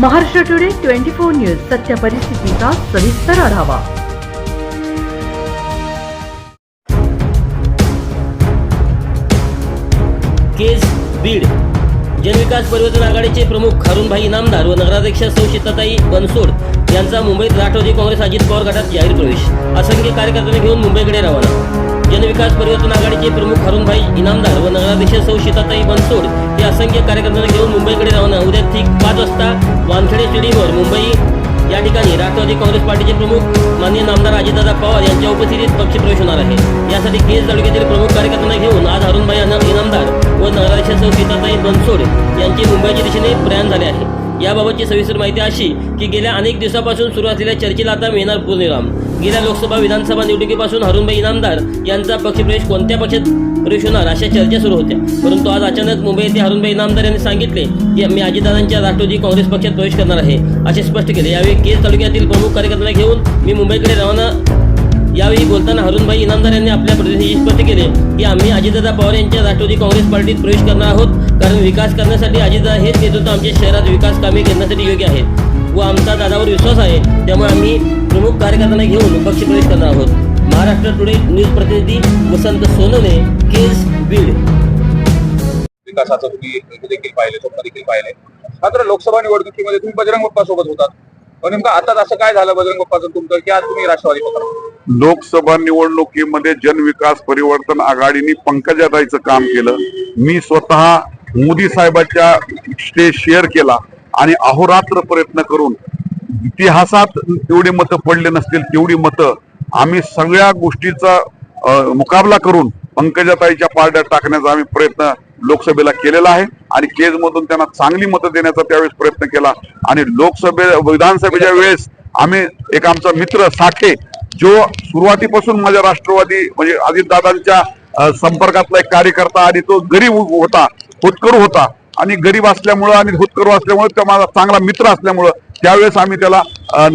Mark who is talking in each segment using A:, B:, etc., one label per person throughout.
A: Maharashtra today twenty four news सत्य परिस्थितीचा सविस्तर आढावा.
B: केस बीड. जनविकास परिवर्तन आघाडीचे प्रमुख खारुनभाई इनामदार व नगराध्यक्ष सौ सीताताई बनसोड यांचा मुंबईत राष्ट्रवादी काँग्रेस अजित पवार गटात जाहीर प्रवेश. असंख्य कार्यकर्त्यांना घेऊन मुंबईकडे रवाना. जनविकास परिवर्तन आघाडीचे प्रमुख खारुनभाई इनामदार व नगराध्यक्ष सौ सीताताई बनसोड हे असंख्य कार्यकर्त्यांना घेऊन मुंबईकडे रवाना उद्या ठीक पाच वाजता वानखेडे स्टेडियमवर मुंबई या ठिकाणी राष्ट्रवादी काँग्रेस पार्टीचे प्रमुख माननीय नामदार अजितदादा पवार यांच्या उपस्थितीत पक्षप्रवेश होणार आहे. यासाठी केज तालुक्यातील प्रमुख कार्यकर्त्यांना घेऊन आज अरुणभाई इनामदार व नगराध्यक्ष सीताताई बनसोड यांचे मुंबईच्या दिशेने प्रयाण झाले आहे. याबाबतची सविस्तर माहिती अशी की गेल्या अनेक दिवसापासून सुरू असलेल्या चर्चेला आता मिळणार पूर्णविराम. गेल्या लोकसभा विधानसभा निवडणुकीपासून हरुणभाई इनामदार यांचा पक्षप्रवेश कोणत्या पक्षात प्रवेश होणार अशा चर्चा सुरू होत्या. परंतु आज अचानक मुंबई येथे हरुणबाई इनामदार यांनी सांगितले की मी अजितदादांच्या राष्ट्रवादी काँग्रेस पक्षात प्रवेश करणार आहे असे स्पष्ट केले. यावेळी केज तालुक्यातील प्रमुख कार्यकर्त्यांना घेऊन मी मुंबईकडे रवाना यावेळी बोलताना हरुणभाई इनामदार यांनी आपल्या प्रतिनिधी स्पष्ट केले की आम्ही अजितदादा पवार यांच्या राष्ट्रवादी काँग्रेस पार्टीत प्रवेश करणार आहोत कारण विकास करण्यासाठी अजितदा हेच नेतृत्व आमच्या शहरात विकास कामे करण्यासाठी योग्य आहेत व आमचा दादावर विश्वास आहे. त्यामुळे आम्ही प्रमुख कार्यकर्त्यांना घेऊन पक्षप्रवेश करणार आहोत. महाराष्ट्र टुडे न्यूज प्रतिनिधी वसंत सोनवणे केस बीड.
C: विकासाचं तुम्ही देखील पाहिले स्वप्न देखील पाहिले. मात्र लोकसभा निवडणुकीमध्ये तुम्ही बजरंग बाप्पा सोबत होतात. पण नेमकं आता असं काय झालं बजरंग बाप्पाचं तुमचं? की आज तुम्ही राष्ट्रवादी पकडा
D: लोकसभा निवडणुकीमध्ये जनविकास परिवर्तन आघाडीने पंकजाताईचं काम केलं. मी स्वतः मोदी साहेबांच्या स्टेज शेअर केला. आणि अहोरात्र प्रयत्न करून इतिहासात तेवढी मतं पडले नसतील तेवढी मतं आम्ही सगळ्या गोष्टीचा मुकाबला करून पंकजाताईच्या पारड्यात टाकण्याचा आम्ही प्रयत्न लोकसभेला केलेला आहे आणि केजमधून त्यांना चांगली मतं देण्याचा त्यावेळेस प्रयत्न केला. आणि लोकसभे विधानसभेच्या वेळेस आम्ही एक आमचा मित्र साठे जो सुरुवातीपासून माझ्या राष्ट्रवादी म्हणजे अजितदादांच्या संपर्कातला एक कार्यकर्ता आणि तो गरीब होता होतकरू होता आणि गरीब असल्यामुळं आणि होतकरू असल्यामुळं तो माझा चांगला मित्र असल्यामुळं त्यावेळेस आम्ही त्याला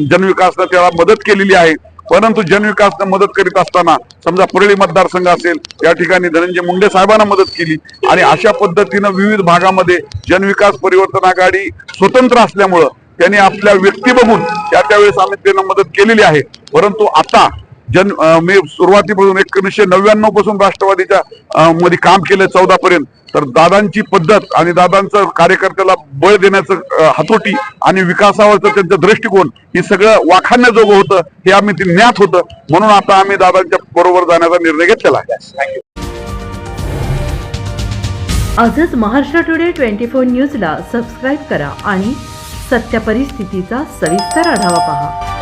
D: जनविकासनं त्याला मदत केलेली आहे. परंतु जनविकासनं मदत करीत असताना समजा परळी मतदारसंघ असेल या ठिकाणी धनंजय मुंडे साहेबांना मदत केली. आणि अशा पद्धतीनं विविध भागामध्ये जनविकास परिवर्तन आघाडी स्वतंत्र असल्यामुळं त्यांनी आपल्या व्यक्ती बघून त्या त्यावेळेस आम्ही त्यांना मदत केलेली आहे. परंतु आता जन मी सुरुवातीपासून एकोणीसशे नव्याण्णवपासून राष्ट्रवादीच्या मध्ये काम केलं चौदा पर्यंत तर दादांची पद्धत आणि दादांचं कार्यकर्त्याला बळ देण्याचं हातोटी आणि विकासावरचं त्यांचा दृष्टिकोन हे सगळं वाखाण्याजोगं होतं हे आम्ही ते ज्ञात होतं. म्हणून आता आम्ही दादांच्या बरोबर जाण्याचा निर्णय घेतलेला आहे.
A: आजच महाराष्ट्र टुडे ट्वेंटी फोर न्यूजला सबस्क्राईब करा आणि सत्य परिस्थितीचा सविस्तर आढावा पहा.